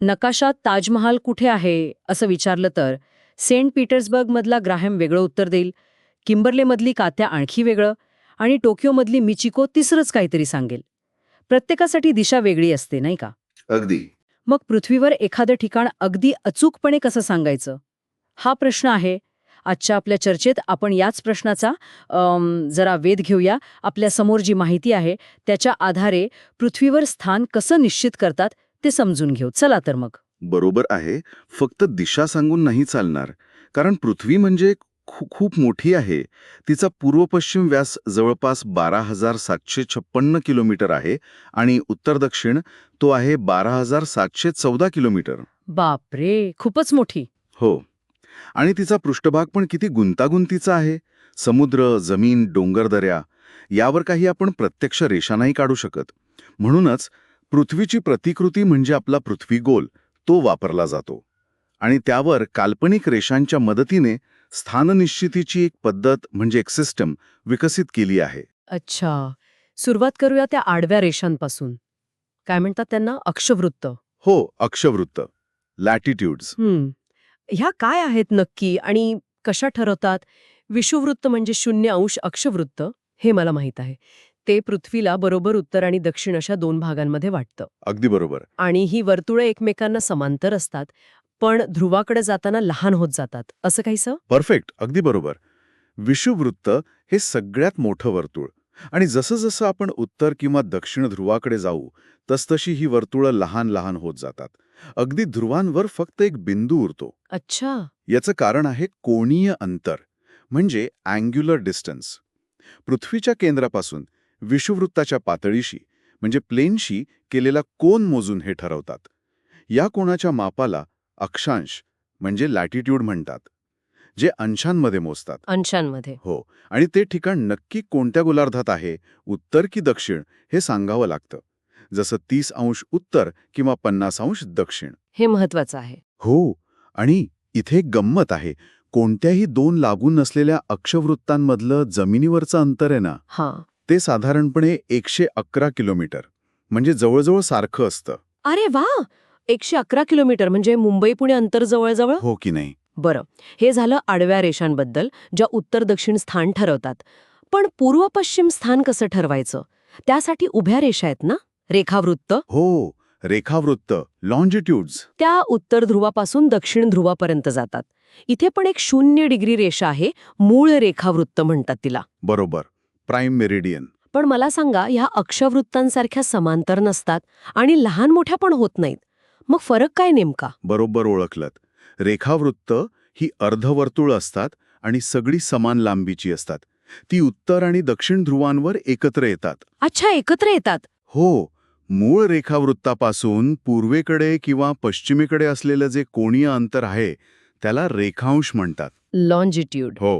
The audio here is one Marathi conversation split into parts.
नकाशात ताजमहाल कुठे आहे असं विचारलं तर सेंट पीटर्सबर्गमधला ग्राहम वेगळं उत्तर देईल किंबर्लेमधली कात्या आणखी वेगळं आणि टोकियोमधली मिचिको तिसरंच काहीतरी सांगेल. प्रत्येकासाठी दिशा वेगळी असते नाही का? अगदी. मग पृथ्वीवर एखादं ठिकाण अगदी अचूकपणे कसं सांगायचं? हा प्रश्न आहे. आजच्या आपल्या चर्चेत आपण याच प्रश्नाचा जरा वेध घेऊया. आपल्यासमोर जी माहिती आहे त्याच्या आधारे पृथ्वीवर स्थान कसं निश्चित करतात ते समजून घेऊ. चला तर मग. बरोबर आहे. फक्त दिशा सांगून नाही चालणार. कारण पृथ्वी म्हणजे खूप मोठी आहे. तिचा पूर्व पश्चिम व्यास जवळपास बारा हजार सातशे छप्पन्न किलोमीटर आहे आणि उत्तर दक्षिण तो आहे बारा हजार सातशे चौदा किलोमीटर. बापरे! खूपच मोठी. हो. आणि तिचा पृष्ठभाग पण किती गुंतागुंतीचा आहे. समुद्र जमीन डोंगरदऱ्या यावर काही आपण प्रत्यक्ष रेषा नाही काढू शकत. म्हणूनच पृथ्वीची प्रतिकृती म्हणजे आपला पृथ्वी गोल तो वापरला जातो. आणि त्यावर काल्पनिक रेषांच्या मदतीने स्थाननिश्चितीची एक पद्धत म्हणजे एक सिस्टम विकसित केली आहे. अच्छा. सुरुवात करूया त्या आडव्या रेषांपासून. काय म्हणतात त्यांना? अक्षवृत्त. हो अक्षवृत्त. लॅटिट्यूड्स हम्म. ह्या काय आहेत नक्की आणि कशा ठरवतात? विषुववृत्त म्हणजे शून्य अंश अक्षवृत्त? हे मला माहीत आहे. ते पृथ्वीला बरोबर उत्तर आणि दक्षिण अशा दोन भागांमध्ये वाटतं. अगदी बरोबर. आणि ही वर्तुळं एकमेकांना समांतर असतात पण ध्रुवाकडे जाताना लहान होत जातात. असं काहीसं परफेक्ट. अगदी बरोबर. विषुववृत्त हे सगळ्यात मोठं वर्तुळ. आणि जसं जसं आपण उत्तर किंवा दक्षिण ध्रुवाकडे जाऊ तसतशी ही वर्तुळं लहान लहान होत जातात. अगदी ध्रुवांवर फक्त एक बिंदू उरतो. अच्छा. याचं कारण आहे कोणीय अंतर म्हणजे अँग्युलर डिस्टन्स पृथ्वीच्या केंद्रापासून विषुववृत्ताच्या पातळीशी म्हणजे प्लेनशी केलेला कोन मोजून हे ठरवतात. या कोणाच्या मापाला अक्षांश म्हणजे लॅटिट्यूड म्हणतात जे अंशांमध्ये मोजतात. अंशांमध्ये. हो आणि ते ठिकाण नक्की कोणत्या गोलार्धात आहे उत्तर की दक्षिण हे सांगावं लागतं. जसं तीस अंश उत्तर किंवा पन्नास अंश दक्षिण. हे महत्वाचं आहे. हो आणि इथे गंमत आहे. कोणत्याही दोन लागून नसलेल्या अक्षवृत्तांमधलं जमिनीवरचं अंतर आहे ना. हां. ते साधारणपणे एकशे अकरा किलोमीटर. म्हणजे जवळजवळ सारखं असतं. अरे वा! एकशे अकरा किलोमीटर म्हणजे मुंबई पुणे अंतर जवळजवळ? हो की नाही. बरं. हे झालं आडव्या रेषांबद्दल ज्या उत्तर दक्षिण स्थान ठरवतात. पण पूर्व पश्चिम स्थान कसं ठरवायचं? त्यासाठी उभ्या रेषा आहेत ना? रेखावृत्त? हो रेखावृत्त लॉन्जिट्यूड्स त्या उत्तर ध्रुवापासून दक्षिण ध्रुवापर्यंत जातात. इथे पण एक शून्य डिग्री रेषा आहे मूळ रेखावृत्त म्हणतात तिला. बरोबर. Prime meridian. पण मला सांगा ह्या अक्षवृत्तांसारख्या समांतर नसतात आणि लहान मोठ्या पण होत नाहीत. मग फरक काय नेमका? बरोबर ओळखलत. रेखावृत्त ही अर्धवर्तुळ असतात आणि सगळी समान लांबीची असतात. ती उत्तर आणि दक्षिण ध्रुवांवर एकत्र येतात. अच्छा एकत्र येतात. हो मूळ रेखावृत्तापासून पूर्वेकडे किंवा पश्चिमेकडे असलेलं जे कोणीय अंतर आहे त्याला रेखांश म्हणतात. लॉन्जिट्यूड हो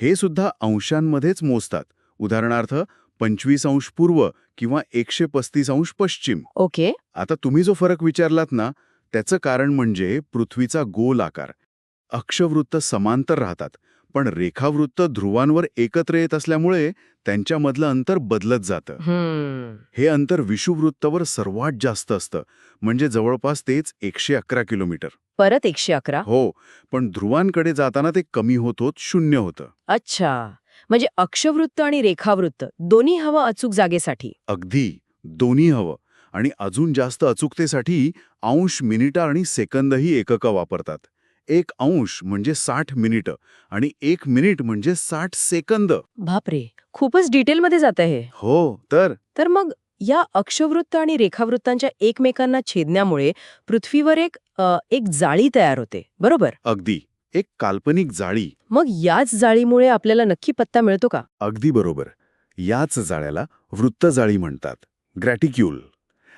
हे सुद्धा अंशांमध्येच मोजतात. उदाहरणार्थ पंचवीस अंश पूर्व किंवा एकशे पस्तीस अंश पश्चिम. ओके. आता तुम्ही जो फरक विचारलात ना त्याचं कारण म्हणजे पृथ्वीचा गोल आकार. अक्षवृत्त समांतर राहतात पण रेखावृत्त ध्रुवांवर एकत्र येत असल्यामुळे त्यांच्यामधलं अंतर बदलत जातं. हे अंतर विषुववृत्तावर सर्वात जास्त असतं म्हणजे जवळपास तेच एकशे अकरा किलोमीटर. परत एकशे अकरा? हो पण ध्रुवांकडे जाताना ते कमी होत होत शून्य होतं. अच्छा. म्हणजे अक्षवृत्त आणि रेखावृत्त दोन्ही हवं अचूक जागेसाठी. अगदी दोन्ही हवं. आणि अजून जास्त अचूकतेसाठी अंश मिनिटं आणि सेकंदही एककं वापरतात. एक अंश म्हणजे साठ मिनिटं आणि एक मिनिट म्हणजे साठ सेकंद. बापरे खूपच डिटेलमध्ये जात आहे हो तर? तर मग या अक्षवृत्त आणि रेखावृत्तांच्या एकमेकांना छेदण्यामुळे पृथ्वीवर एक अ, एक जाळी तयार होते बरोबर? अगदी. एक काल्पनिक जाळी. मग याच जाळीमुळे आपल्याला नक्की पत्ता मिळतो का? अगदी बरोबर. याच जाळ्याला वृत्तजाळी म्हणतात. ग्रॅटिक्यूल.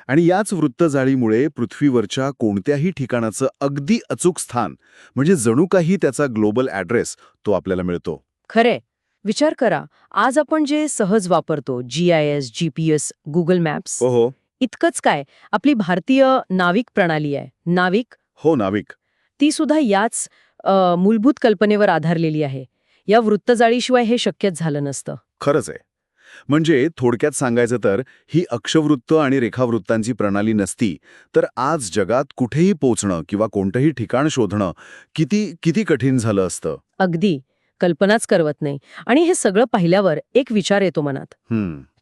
आणि याच वृत्तजाळीमुळे पृथ्वीवरच्या कोणत्याही ठिकाणाचं अगदी अचूक स्थान म्हणजे जणू काही त्याचा ग्लोबल ॲड्रेस तो आपल्याला मिळतो. खरे विचार करा आज आपण जे सहज वापरतो G I S G P S Google maps हो. इतकंच काय? आपली भारतीय नाविक प्रणाली आहे. नाविक? हो नाविक. ती सुद्धा याच मूलभूत कल्पनेवर आधारलेली आहे. या वृत्तजाळीशिवाय हे शक्यच झालं नसतं. खरंच आहे. म्हणजे थोडक्यात सांगायचं तर ही अक्षवृत्त आणि रेखावृत्तांची प्रणाली नसती तर आज जगात कुठेही पोचणं किंवा कोणतंही ठिकाण शोधणं किती किती कठीण झालं असतं? अगदी. कल्पनाच करवत नाही. आणि हे सगळं पाहिल्यावर एक विचार येतो मनात.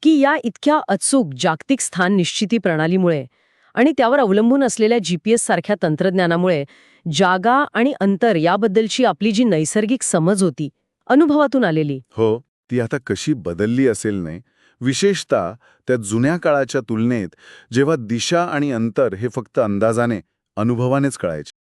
की या इतक्या अचूक जागतिक स्थान निश्चिती प्रणालीमुळे आणि त्यावर अवलंबून असलेल्या जी पी सारख्या तंत्रज्ञानामुळे जागा आणि अंतर याबद्दलची आपली जी नैसर्गिक समज होती अनुभवातून आलेली. हो ती आता कशी बदलली असेल नाही विशेषतः त्या जुन्या काळाच्या तुलनेत जेव्हा दिशा आणि अंतर हे फक्त अंदाजाने अनुभवानेच कळायचे.